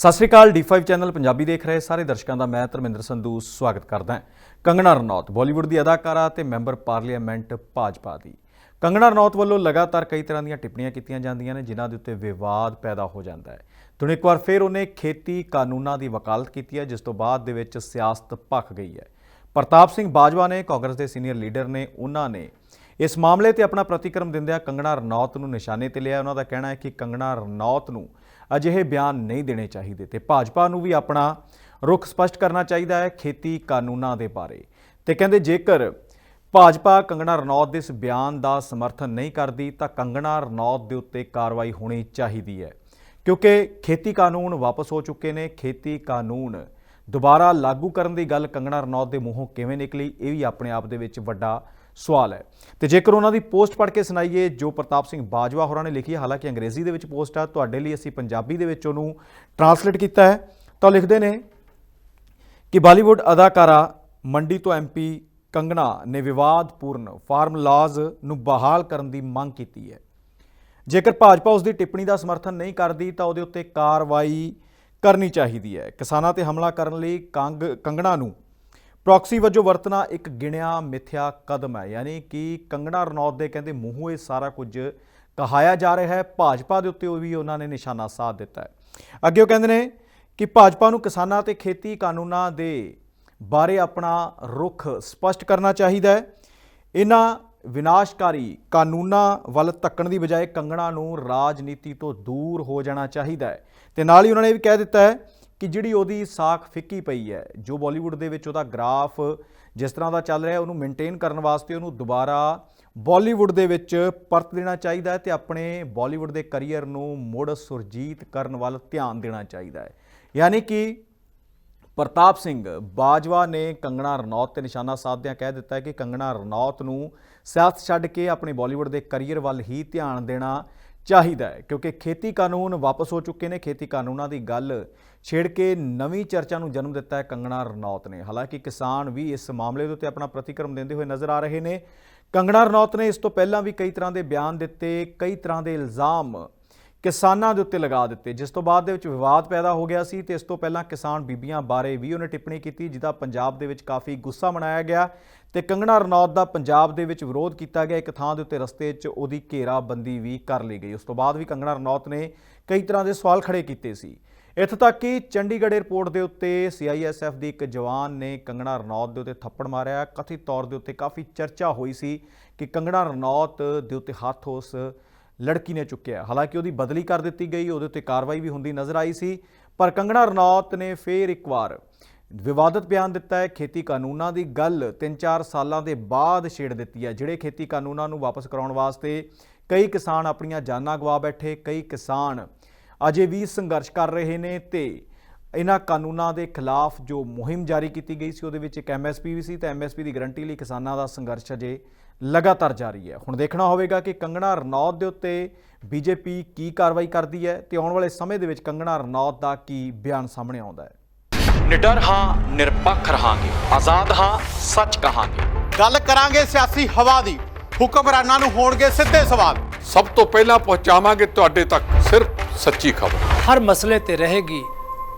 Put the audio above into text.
ਸਤਿ ਸ਼੍ਰੀ ਅਕਾਲ D5 channel Punjabi ਦੇਖ ਰਹੇ ਸਾਰੇ ਦਰਸ਼ਕਾਂ ਦਾ ਮੈਂ ਧਰਮਿੰਦਰ ਸੰਧੂ ਸਵਾਗਤ ਕਰਦਾ ਹਾਂ ਕੰਗਣਾ ਰਣੌਤ ਬਾਲੀਵੁੱਡ ਦੀ ਅਦਾਕਾਰਾ ਤੇ ਮੈਂਬਰ ਪਾਰਲੀਮੈਂਟ ਭਾਜਪਾ ਦੀ। ਕੰਗਣਾ ਰਣੌਤ ਵੱਲੋਂ ਲਗਾਤਾਰ ਕਈ ਤਰ੍ਹਾਂ ਦੀਆਂ ਟਿੱਪਣੀਆਂ ਕੀਤੀਆਂ ਜਾਂਦੀਆਂ ਨੇ, ਜਿਨ੍ਹਾਂ ਦੇ ਉੱਤੇ ਵਿਵਾਦ ਪੈਦਾ ਹੋ ਜਾਂਦਾ ਹੈ। ਹੁਣ ਇੱਕ ਵਾਰ ਫਿਰ ਉਹਨੇ ਖੇਤੀ ਕਾਨੂੰਨਾਂ ਦੀ ਵਕਾਲਤ ਕੀਤੀ ਹੈ, ਜਿਸ ਤੋਂ ਬਾਅਦ ਦੇ ਵਿੱਚ ਸਿਆਸਤ ਭਖ ਗਈ ਹੈ। ਪ੍ਰਤਾਪ ਸਿੰਘ ਬਾਜਵਾ ਨੇ, ਕਾਂਗਰਸ ਦੇ ਸੀਨੀਅਰ ਲੀਡਰ ਨੇ, ਉਹਨਾਂ ਨੇ ਇਸ ਮਾਮਲੇ ਤੇ ਆਪਣਾ ਪ੍ਰਤੀਕਰਮ ਦਿੰਦਿਆਂ ਕੰਗਣਾ ਰਣੌਤ ਨੂੰ ਨਿਸ਼ਾਨੇ ਤੇ ਲਿਆ। ਉਹਨਾਂ ਦਾ ਕਹਿਣਾ ਹੈ ਕਿ ਕੰਗਣਾ ਰਣੌਤ ਨੂੰ ਅਜਿਹੇ ਬਿਆਨ ਨਹੀਂ ਦੇਣੇ ਚਾਹੀਦੇ ਤੇ ਭਾਜਪਾ ਨੂੰ ਵੀ ਆਪਣਾ ਰੁਖ ਸਪਸ਼ਟ ਕਰਨਾ ਚਾਹੀਦਾ ਹੈ ਖੇਤੀ ਕਾਨੂੰਨਾਂ ਦੇ ਬਾਰੇ। ਤੇ ਕਹਿੰਦੇ ਜੇਕਰ ਭਾਜਪਾ ਕੰਗਣਾ ਰਣੌਤ ਦੇ ਇਸ ਬਿਆਨ ਦਾ ਸਮਰਥਨ ਨਹੀਂ ਕਰਦੀ ਤਾਂ ਕੰਗਣਾ ਰਣੌਤ ਦੇ ਉੱਤੇ ਕਾਰਵਾਈ ਹੋਣੀ ਚਾਹੀਦੀ ਹੈ। ਕਿਉਂਕਿ ਖੇਤੀ ਕਾਨੂੰਨ ਵਾਪਸ ਹੋ ਚੁੱਕੇ ਨੇ, ਖੇਤੀ ਕਾਨੂੰਨ ਦੁਬਾਰਾ ਲਾਗੂ ਕਰਨ ਦੀ ਗੱਲ ਕੰਗਣਾ ਰਣੌਤ ਦੇ ਮੂੰਹੋਂ ਕਿਵੇਂ ਨਿਕਲੀ, ਇਹ ਵੀ ਆਪਣੇ ਆਪ ਦੇ ਵਿੱਚ ਵੱਡਾ ਸਵਾਲ ਹੈ। ਤੇ ਜੇਕਰ ਉਹਨਾਂ ਦੀ ਪੋਸਟ ਪੜ੍ਹ ਕੇ ਸੁਣਾਈਏ, ਜੋ ਪ੍ਰਤਾਪ ਸਿੰਘ ਬਾਜਵਾ ਹੋਰਾਂ ਨੇ ਲਿਖੀ ਹੈ, ਹਾਲਾਂਕਿ ਅੰਗਰੇਜ਼ੀ ਦੇ ਵਿੱਚ ਪੋਸਟ ਆ, ਤੁਹਾਡੇ ਲਈ ਅਸੀਂ ਪੰਜਾਬੀ ਦੇ ਵਿੱਚ ਉਹਨੂੰ ਟਰਾਂਸਲੇਟ ਕੀਤਾ ਹੈ। ਤਾਂ ਉਹ ਲਿਖਦੇ ਨੇ ਕਿ ਬਾਲੀਵੁੱਡ ਅਦਾਕਾਰਾ ਮੰਡੀ ਤੋਂ ਐਮਪੀ ਕੰਗਣਾ ਨੇ ਵਿਵਾਦਪੂਰਨ ਫਾਰਮ ਲਾਜ਼ ਨੂੰ ਬਹਾਲ ਕਰਨ ਦੀ ਮੰਗ ਕੀਤੀ ਹੈ। ਜੇਕਰ ਭਾਜਪਾ ਉਸ ਦੀ ਟਿੱਪਣੀ ਦਾ ਸਮਰਥਨ ਨਹੀਂ ਕਰਦੀ, ਤਾਂ ਉਹਦੇ ਉੱਤੇ ਕਾਰਵਾਈ ਕਰਨੀ ਚਾਹੀਦੀ ਹੈ। ਕਿਸਾਨਾਂ ਤੇ ਹਮਲਾ ਕਰਨ ਲਈ ਕੰਗ ਕੰਗਣਾ ਨੂੰ ਪ੍ਰੋਕਸੀ ਵਜੋਂ ਵਰਤਣਾ ਇੱਕ ਗਿਣਿਆ ਮਿੱਥਿਆ ਕਦਮ ਹੈ। ਯਾਨੀ ਕਿ ਕੰਗਣਾ ਰਣੌਤ ਦੇ ਕਹਿੰਦੇ ਮੂੰਹੋਂ ਇਹ ਸਾਰਾ ਕੁਝ ਕਹਾਇਆ ਜਾ ਰਿਹਾ ਹੈ। ਭਾਜਪਾ ਦੇ ਉੱਤੇ ਉਹ ਵੀ ਉਹਨਾਂ ਨੇ ਨਿਸ਼ਾਨਾ ਸਾਧ ਦਿੱਤਾ ਹੈ। ਅੱਗੇ ਉਹ ਕਹਿੰਦੇ ਨੇ ਕਿ ਭਾਜਪਾ ਨੂੰ ਕਿਸਾਨਾਂ ਤੇ ਖੇਤੀ ਕਾਨੂੰਨਾਂ ਦੇ ਬਾਰੇ ਆਪਣਾ ਰੁਖ ਸਪਸ਼ਟ ਕਰਨਾ ਚਾਹੀਦਾ ਹੈ। ਇਹਨਾਂ ਵਿਨਾਸ਼ਕਾਰੀ ਕਾਨੂੰਨਾਂ ਵੱਲ ਧੱਕਣ ਦੀ ਬਜਾਏ ਕੰਗਣਾ ਨੂੰ ਰਾਜਨੀਤੀ ਤੋਂ ਦੂਰ ਹੋ ਜਾਣਾ ਚਾਹੀਦਾ ਹੈ। ਤੇ ਨਾਲ ਹੀ ਉਹਨਾਂ ਨੇ ਇਹ ਵੀ ਕਹਿ ਦਿੱਤਾ ਹੈ ਕਿ ਜਿਹੜੀ ਉਹਦੀ ਸਾਖ ਫਿੱਕੀ ਪਈ ਹੈ, ਜੋ ਬਾਲੀਵੁੱਡ ਦੇ ਵਿੱਚ ਉਹਦਾ ਗ੍ਰਾਫ ਜਿਸ ਤਰ੍ਹਾਂ ਦਾ ਚੱਲ ਰਿਹਾ ਉਹਨੂੰ ਮੇਨਟੇਨ ਕਰਨ ਵਾਸਤੇ ਉਹਨੂੰ ਦੁਬਾਰਾ ਬਾਲੀਵੁੱਡ ਦੇ ਵਿੱਚ ਪਰਤ ਦੇਣਾ ਚਾਹੀਦਾ ਹੈ ਤੇ ਆਪਣੇ ਬਾਲੀਵੁੱਡ ਦੇ ਕੈਰੀਅਰ ਨੂੰ ਮੁੜ ਸੁਰਜੀਤ ਕਰਨ ਵੱਲ ਧਿਆਨ ਦੇਣਾ ਚਾਹੀਦਾ ਹੈ। ਯਾਨੀ ਕਿ ਪ੍ਰਤਾਪ ਸਿੰਘ ਬਾਜਵਾ ਨੇ ਕੰਗਣਾ ਰਣੌਤ ਤੇ ਨਿਸ਼ਾਨਾ ਸਾਧਦਿਆਂ ਕਹਿ ਦਿੱਤਾ ਹੈ ਕਿ ਕੰਗਣਾ ਰਣੌਤ ਨੂੰ ਸਿਆਸਤ ਛੱਡ ਕੇ ਆਪਣੇ ਬਾਲੀਵੁੱਡ ਦੇ ਕੈਰੀਅਰ ਵੱਲ ਹੀ ਧਿਆਨ ਦੇਣਾ ਚਾਹੀਦਾ ਹੈ, ਕਿਉਂਕਿ ਖੇਤੀ ਕਾਨੂੰਨ ਵਾਪਸ ਹੋ ਚੁੱਕੇ ਨੇ, ਖੇਤੀ ਕਾਨੂੰਨਾਂ ਦੀ ਗੱਲ ਛੇੜ ਕੇ ਨਵੀਂ ਚਰਚਾ ਨੂੰ ਜਨਮ ਦਿੱਤਾ ਹੈ ਕੰਗਣਾ ਰਣੌਤ ਨੇ। ਹਾਲਾਂਕਿ ਕਿਸਾਨ ਵੀ ਇਸ ਮਾਮਲੇ ਦੇ ਉੱਤੇ ਆਪਣਾ ਪ੍ਰਤੀਕਰਮ ਦਿੰਦੇ ਹੋਏ ਨਜ਼ਰ ਆ ਰਹੇ ਨੇ। ਕੰਗਣਾ ਰਣੌਤ ਨੇ ਇਸ ਤੋਂ ਪਹਿਲਾਂ ਵੀ ਕਈ ਤਰ੍ਹਾਂ ਦੇ ਬਿਆਨ ਦਿੱਤੇ, ਕਈ ਤਰ੍ਹਾਂ ਦੇ ਇਲਜ਼ਾਮ ਕਿਸਾਨਾਂ ਦੇ ਉੱਤੇ ਲਗਾ ਦਿੱਤੇ। ਜਿਸ ਤੋਂ ਬਾਅਦ ਦੇ ਵਿੱਚ ਵਿਵਾਦ ਪੈਦਾ ਹੋ ਗਿਆ ਸੀ ਤੇ ਇਸ ਤੋਂ ਪਹਿਲਾਂ ਕਿਸਾਨ ਬੀਬੀਆਂ ਬਾਰੇ ਵੀ ਉਹਨੇ ਟਿੱਪਣੀ ਕੀਤੀ, ਜਿਹਦਾ ਪੰਜਾਬ ਦੇ ਵਿੱਚ ਕਾਫੀ ਗੁੱਸਾ ਮਨਾਇਆ ਗਿਆ ਤੇ ਕੰਗਣਾ ਰਣੌਤ ਦਾ ਪੰਜਾਬ ਦੇ ਵਿੱਚ ਵਿਰੋਧ ਕੀਤਾ ਗਿਆ। ਇੱਕ ਥਾਂ ਦੇ ਉੱਤੇ ਰਸਤੇ 'ਚ ਉਹਦੀ ਘੇਰਾਬੰਦੀ ਵੀ ਕਰ ਲਈ ਗਈ। ਉਸ ਤੋਂ ਬਾਅਦ ਵੀ ਕੰਗਣਾ ਰਣੌਤ ਨੇ ਕਈ ਤਰ੍ਹਾਂ ਦੇ ਸਵਾਲ ਖੜੇ ਕੀਤੇ ਸੀ। ਇੱਥੋਂ ਤੱਕ ਕਿ ਚੰਡੀਗੜ੍ਹ 에ਅਰਪੋਰਟ ਦੇ ਉੱਤੇ ਸੀਆਈਐਸਐਫ ਦੀ ਇੱਕ ਜਵਾਨ ਨੇ ਕੰਗਣਾ ਰਣੌਤ ਦੇ ਉੱਤੇ ਥੱਪੜ ਮਾਰਿਆ। ਕਥਿਤ ਤੌਰ ਦੇ ਉੱਤੇ ਕਾਫੀ ਚਰਚਾ ਹੋਈ ਸੀ ਕਿ ਕੰਗਣਾ ਰਣੌਤ ਦੇ ਉੱਤੇ ਹੱਥ ਉਸ ਲੜਕੀ ਨੇ ਚੁੱਕਿਆ ਹਾਲਾਂਕਿ ਉਹਦੀ ਬਦਲੀ ਕਰ ਦਿੱਤੀ ਗਈ, ਉਹਦੇ ਉੱਤੇ ਕਾਰਵਾਈ ਵੀ ਹੁੰਦੀ ਨਜ਼ਰ ਆਈ ਸੀ। ਪਰ ਕੰਗਣਾ ਰਣੌਤ ਨੇ ਫੇਰ ਇੱਕ ਵਾਰ ਵਿਵਾਦਤ ਬਿਆਨ ਦਿੱਤਾ ਹੈ, ਖੇਤੀ ਕਾਨੂੰਨਾਂ ਦੀ ਗੱਲ 3-4 ਸਾਲਾਂ ਦੇ ਬਾਅਦ ਛੇੜ ਦਿੱਤੀ ਹੈ, ਜਿਹੜੇ ਖੇਤੀ ਕਾਨੂੰਨਾਂ ਨੂੰ ਵਾਪਸ ਕਰਾਉਣ ਵਾਸਤੇ ਕਈ ਕਿਸਾਨ ਆਪਣੀਆਂ ਜਾਨਾਂ ਗਵਾ ਬੈਠੇ, ਕਈ ਕਿਸਾਨ ਅਜੇ ਵੀ ਸੰਘਰਸ਼ ਕਰ ਰਹੇ ਨੇ ਤੇ ਇਹਨਾਂ ਕਾਨੂੰਨਾਂ ਦੇ ਖਿਲਾਫ ਜੋ ਮੁਹਿੰਮ ਜਾਰੀ ਕੀਤੀ ਗਈ ਸੀ ਉਹਦੇ ਵਿੱਚ ਇੱਕ ਐਮਐਸਪੀ ਵੀ ਸੀ ਤੇ ਐਮਐਸਪੀ ਦੀ ਗਰੰਟੀ ਲਈ ਕਿਸਾਨਾਂ ਦਾ ਸੰਘਰਸ਼ ਅਜੇ ਲਗਾਤਾਰ ਜਾਰੀ ਹੈ। ਹੁਣ ਦੇਖਣਾ ਹੋਵੇਗਾ ਕਿ ਕੰਗਣਾ ਰਣੌਤ ਦੇ ਉੱਤੇ ਬੀਜੇਪੀ ਕੀ ਕਾਰਵਾਈ ਕਰਦੀ ਹੈ ਤੇ ਆਉਣ ਵਾਲੇ ਸਮੇਂ ਦੇ ਵਿੱਚ ਕੰਗਣਾ ਰਣੌਤ ਦਾ ਕੀ ਬਿਆਨ ਸਾਹਮਣੇ ਆਉਂਦਾ ਹੈ। ਨਿਡਰ ਹਾਂ ਨਿਰਪੱਖ ਰਹਾਂਗੇ। ਆਜ਼ਾਦ ਹਾਂ ਸੱਚ ਕਹਾਂਗੇ। ਗੱਲ ਕਰਾਂਗੇ ਸਿਆਸੀ ਹਵਾ ਦੀ। ਹੁਕਮਰਾਨਾਂ ਨੂੰ ਹੋਣਗੇ ਸਿੱਧੇ ਸਵਾਲ। ਸਭ ਤੋਂ ਪਹਿਲਾਂ ਪਹੁੰਚਾਵਾਂਗੇ ਤੁਹਾਡੇ ਤੱਕ ਸਿਰਫ ਸੱਚੀ ਖਬਰ। ਹਰ ਮਸਲੇ ਤੇ ਰਹੇਗੀ